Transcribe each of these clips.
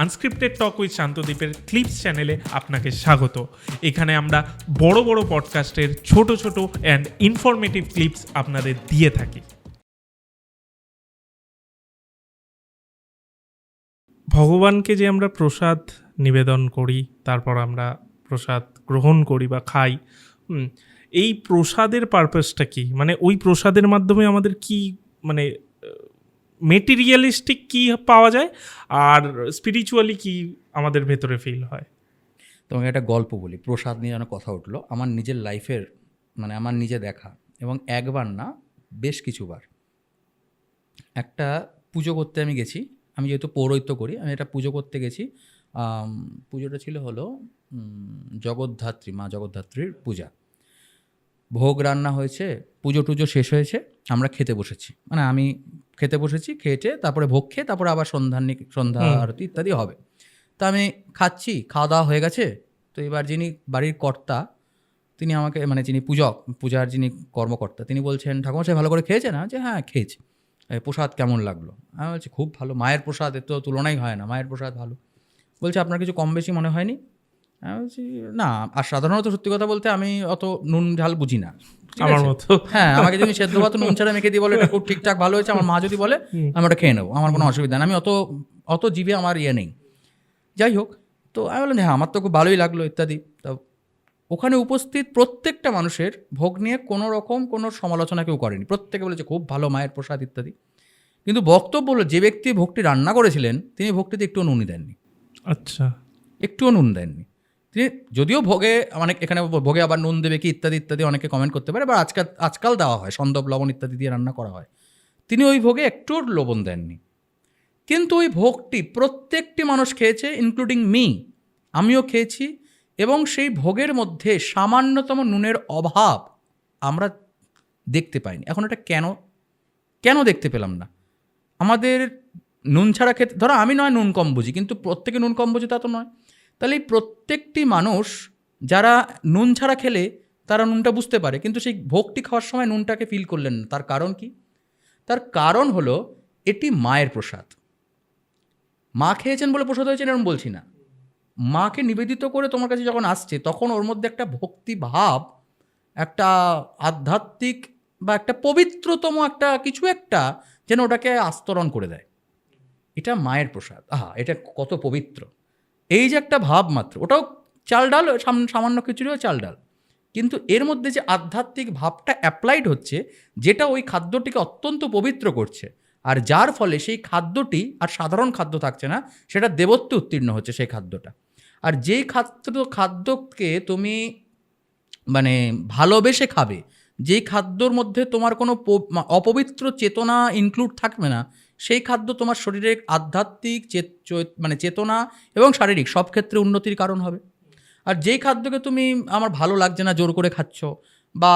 Unscripted talk with শান্তদ্বীপের clips চ্যানেলে আপনাকে স্বাগত। এখানে আমরা বড় বড় পডকাস্টের ছোট ছোট অ্যান্ড ইনফরমেটিভ ক্লিপস আপনাদের দিয়ে থাকি। ভগবানকে যে আমরা প্রসাদ নিবেদন করি, তারপর আমরা প্রসাদ গ্রহণ করি বা খাই এই প্রসাদের পারপাসটা কি? মানে ওই প্রসাদের মাধ্যমে আমাদের কি মানে মেটেরিয়ালিস্টিক কি পাওয়া যায় আর স্পিরিচুয়ালি কি আমাদের ভেতরে ফিল হয়? তোমাকে একটা গল্প বলি, প্রসাদ নিয়ে যেন কথা উঠল। আমার নিজের লাইফের মানে আমার নিজে দেখা এবং একবার না, বেশ কিছুবার। একটা পুজো করতে আমি গেছি, আমি যেহেতু পৌরোহিত্য করি, আমি এটা পুজো করতে গেছি পুজোটা ছিল হলো জগদ্ধাত্রী, মা জগদ্ধাত্রীর পূজা। ভোগ রান্না হয়েছে, পুজো টুজো শেষ হয়েছে, আমরা খেতে বসেছি। মানে আমি খেতে বসেছি খেটে তারপরে ভোগ খেয়ে তারপরে আবার সন্ধ্যান্নি সন্ধ্যা আরতি ইত্যাদি হবে। তা আমি খাচ্ছি খাওয়া দাওয়া হয়ে গেছে। তো এবার যিনি বাড়ির কর্তা তিনি আমাকে মানে যিনি পূজক পূজার যিনি কর্মকর্তা তিনি বলছেন ঠাকুমশাই ভালো করে খেয়েছে না যে হ্যাঁ খেয়েছি। প্রসাদ কেমন লাগল? আমি বলছি খুব ভালো মায়ের প্রসাদ এর তো তুলনাই হয় না মায়ের প্রসাদ ভালো। বলছে আপনার কিছু কম বেশি মনে হয়নি? না আর সাধারণত সত্যি কথা বলতে আমি অত নুন ঝাল বুঝি না। আমার মতো। হ্যাঁ আমাকে যদি সেদ্ধ ভাত নুন ছাড়া মেখে দিয়ে বলে এটা খুব ঠিকঠাক ভালো হয়েছে আমার মা যদি বলে আমি ওটা খেয়ে নেব আমার কোনো অসুবিধা নেই। আমি অত অত জিভে আমার ইয়ে নেই। যাই হোক তো আমি বললাম হ্যাঁ আমার তো খুব ভালোই লাগল ইত্যাদি। তা ওখানে উপস্থিত প্রত্যেকটা মানুষের ভোগ নিয়ে কোনো রকম কোনো সমালোচনা কেউ করেনি। প্রত্যেকে বলেছে খুব ভালো মায়ের প্রসাদ ইত্যাদি। কিন্তু বক্তব্য হলো যে ব্যক্তি ভোগটি রান্না করেছিলেন তিনি ভোগটিতে একটুও নুনই দেননি। আচ্ছা। একটুও নুন দেননি। তিনি যদিও ভোগে অনেক এখানে ভোগে আবার নুন দেবে কি ইত্যাদি ইত্যাদি অনেকে কমেন্ট করতে পারে বা আজকাল আজকাল দেওয়া হয়। সন্দব, লবণ ইত্যাদি দিয়ে রান্না করা হয়। তিনি ওই ভোগে একটু লবণ দেননি। কিন্তু ওই ভোগটি প্রত্যেকটি মানুষ খেয়েছে ইনক্লুডিং মি আমিও খেয়েছি এবং সেই ভোগের মধ্যে সামান্যতম নুনের অভাব আমরা দেখতে পাইনি। এখন এটা কেন কেন দেখতে পেলাম না? আমাদের নুন ছাড়া খেতে, ধরো আমি নয় নুন কম বুঝি, কিন্তু প্রত্যেকে নুন কম বুঝি তা তো নয়। তাহলে এই প্রত্যেকটি মানুষ যারা নুন ছাড়া খেলে তারা নুনটা বুঝতে পারে, কিন্তু সেই ভোগটি খাওয়ার সময় নুনটাকে ফিল করলেন না। তার কারণ কি? তার কারণ হলো এটি মায়ের প্রসাদ। মা খেয়েছেন বলে প্রসাদ হয়েছেন এরকম বলছি না। মাকে নিবেদিত করে তোমার কাছে যখন আসছে, তখন ওর মধ্যে একটা ভক্তি ভাব একটা আধ্যাত্মিক বা একটা পবিত্রতম একটা কিছু একটা যেন ওটাকে আস্তরণ করে দেয়। এটা মায়ের প্রসাদ। আহা, এটা কত পবিত্র। এই যে একটা ভাব মাত্র, ওটাও চাল ডাল, সাম- সামান্য খিচুড়িও চাল ডাল। কিন্তু এর মধ্যে যে আধ্যাত্মিক ভাবটা অ্যাপ্লাইড হচ্ছে, যেটা ওই খাদ্যটিকে অত্যন্ত পবিত্র করছে, আর যার ফলে সেই খাদ্যটি, আর সাধারণ খাদ্য থাকছে না, সেটা দেবত্বে উত্তীর্ণ হচ্ছে সেই খাদ্যটা। আর যেই খাদ্য, খাদ্যকে তুমি মানে ভালোবেসে খাবে, যেই খাদ্যর মধ্যে তোমার কোনো অপবিত্র চেতনা ইনক্লুড থাকবে না সেই খাদ্য তোমার শরীরের আধ্যাত্মিক মানে চেতনা এবং শারীরিক সব ক্ষেত্রে উন্নতির কারণ হবে। আর যেই খাদ্যকে তুমি, আমার ভালো লাগছে না, জোর করে খাচ্ছ বা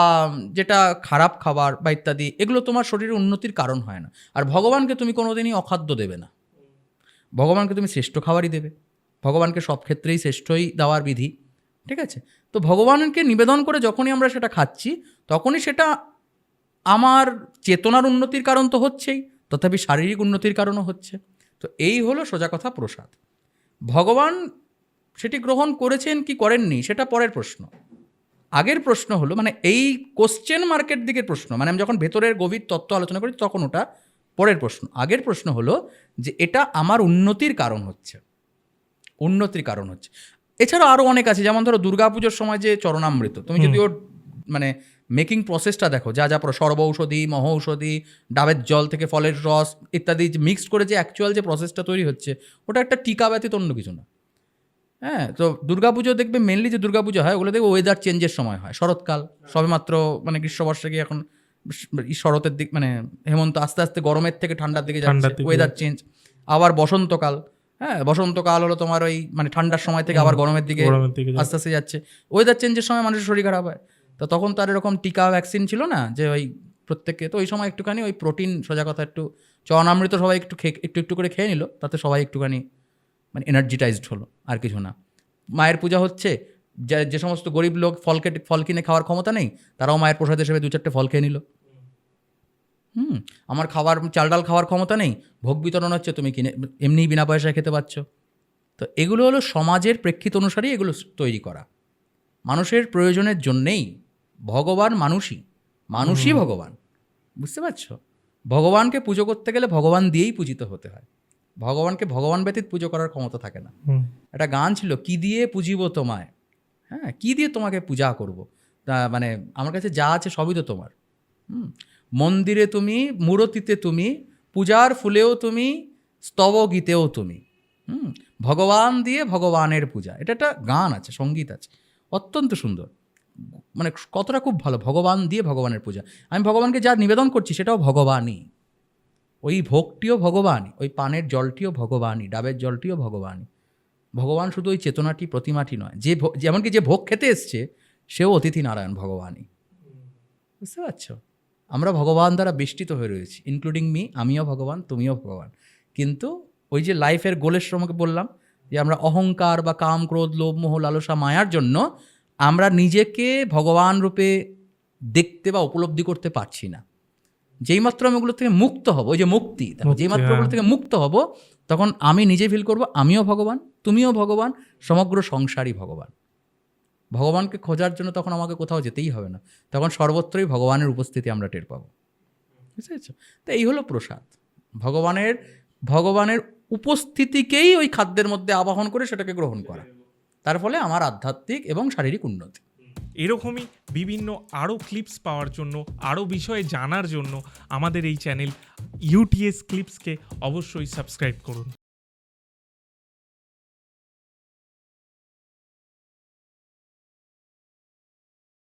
যেটা খারাপ খাবার বা ইত্যাদি, এগুলো তোমার শরীরের উন্নতির কারণ হয় না। আর ভগবানকে তুমি কোনোদিনই অখাদ্য দেবে না। ভগবানকে তুমি শ্রেষ্ঠ খাবারই দেবে। ভগবানকে সব ক্ষেত্রেই শ্রেষ্ঠই দেওয়ার বিধি। ঠিক আছে? তো ভগবানকে নিবেদন করে যখনই আমরা সেটা খাচ্ছি, তখনই সেটা আমার চেতনার উন্নতির কারণ তো হচ্ছেই। তথাপি শারীরিক উন্নতির কারণও হচ্ছে। তো এই হলো সোজা কথা প্রসাদ। ভগবান সেটি গ্রহণ করেছেন কি করেননি সেটা পরের প্রশ্ন। আগের প্রশ্ন হলো মানে এই কোশ্চেন মার্কেট দিকের প্রশ্ন মানে আমি যখন ভেতরের গভীর তত্ত্ব আলোচনা করি তখন ওটা পরের প্রশ্ন। আগের প্রশ্ন হলো যে এটা আমার উন্নতির কারণ হচ্ছে। উন্নতির কারণ হচ্ছে। এছাড়াও আরও অনেক আছে যেমন ধরো দুর্গাপুজোর সময় যে চরণামৃত তুমি যদি ওর মেকিং প্রসেসটা দেখো যা যা সর্ব ঔষধি মহ ঔষধি ডাবের জল থেকে ফলের রস ইত্যাদি যে মিক্সড করে যে অ্যাকচুয়াল যে প্রসেসটা তৈরি হচ্ছে ওটা একটা টিকা ব্যতীত অন্য কিছু না। হ্যাঁ তো দুর্গাপুজো দেখবে মেনলি যে দুর্গাপুজো হয় ওগুলো দেখবে ওয়েদার চেঞ্জের সময় হয়। শরৎকাল সবেমাত্র মানে গ্রীষ্মবর্ষে গিয়ে এখন শরতের দিক মানে হেমন্ত আস্তে আস্তে গরমের থেকে ঠান্ডার দিকে যাচ্ছে ওয়েদার চেঞ্জ আবার বসন্তকাল হ্যাঁ বসন্তকাল হলো তোমার ওই মানে ঠান্ডার সময় থেকে আবার গরমের দিকে। আস্তে আস্তে যাচ্ছে। ওয়েদার চেঞ্জের সময় মানুষের শরীর খারাপ হয়। তো তখন তো আর এরকম টিকা ভ্যাকসিন ছিল না যে ওই প্রত্যেককে, তো ওই সময় একটুখানি ওই প্রোটিন সোজা কথা একটু চরণামৃত সবাই একটু খেয়ে, একটু একটু করে খেয়ে নিল, তাতে সবাই একটুখানি মানে এনার্জিটাইজড হলো, আর কিছু না। মায়ের পূজা হচ্ছে, যে যে সমস্ত গরিব লোক ফল কেটে, ফল কিনে খাওয়ার ক্ষমতা নেই, তারাও মায়ের প্রসাদ হিসেবে দু চারটে ফল খেয়ে নিল। হুম, আমার খাওয়ার চাল ডাল খাওয়ার ক্ষমতা নেই, ভোগ বিতরণ হচ্ছে, তুমি কিনে, এমনিই বিনা পয়সায় খেতে পাচ্ছ তো এগুলো হলো সমাজের প্রেক্ষিত অনুসারেই এগুলো তৈরি করা। মানুষের প্রয়োজনের জন্যেই ভগবান মানুষই মানুষই ভগবান। বুঝতে পারছ? ভগবানকে পুজো করতে গেলে ভগবান দিয়েই পূজিত হতে হয়। ভগবানকে ভগবান ব্যতীত পুজো করার ক্ষমতা থাকে না। একটা গান ছিল কি দিয়ে পুজিব তোমায়? হ্যাঁ কি দিয়ে তোমাকে পূজা করব? তা মানে আমার কাছে যা আছে সবই তো তোমার। হুম। মন্দিরে তুমি মূরতিতে তুমি পূজার ফুলেও তুমি স্তব গীতেও তুমি। হুম। ভগবান দিয়ে ভগবানের পূজা। এটা একটা গান আছে সংগীত আছে। অত্যন্ত সুন্দর। মানে কতটা খুব ভালো, ভগবান দিয়ে ভগবানের পূজা। আমি ভগবানকে যা নিবেদন করছি সেটাও ভগবানই। ওই ভোগটিও ভগবানই, ওই পানের জলটিও ভগবানই, ডাবের জলটিও ভগবানই। ভগবান শুধু ওই চেতনাটি, প্রতিমাটি নয়, যে যেমনকি যে ভোগ খেতে এসছে, সেও অতিথি নারায়ণ ভগবানই। বুঝতে পারছ? আমরা ভগবান দ্বারা বেষ্টিত হয়ে রয়েছি ইনক্লুডিং মি আমিও ভগবান, তুমিও ভগবান। কিন্তু ওই যে লাইফের গোলের শ্রমকে বললাম, যে আমরা অহংকার বা কাম, ক্রোধ, লোভ, মোহ, লালসা, মায়ার জন্য আমরা নিজেকে ভগবান রূপে দেখতে বা উপলব্ধি করতে পারছি না। যেই মাত্র আমি ওগুলো থেকে মুক্ত হব ওই যে মুক্তি যেই মাত্র ওগুলো হ্যাঁ। থেকে মুক্ত হব তখন আমি নিজে ফিল করব আমিও ভগবান তুমিও ভগবান সমগ্র সংসারই ভগবান। ভগবানকে খোঁজার জন্য তখন আমাকে কোথাও যেতেই হবে না। তখন সর্বত্রই ভগবানের উপস্থিতি আমরা টের পাবো। বুঝতে পেরেছ? তো এই হলো প্রসাদ। ভগবানের ভগবানের উপস্থিতিকেই ওই খাদ্যের মধ্যে আবাহন করে সেটাকে গ্রহণ করা। তার ফলে আমার আধ্যাত্মিক এবং শারীরিক উন্নতি। এরকমই বিভিন্ন আরও ক্লিপস পাওয়ার জন্য আরও বিষয়ে জানার জন্য আমাদের এই চ্যানেল ইউটিএস ক্লিপসকে অবশ্যই সাবস্ক্রাইব করুন।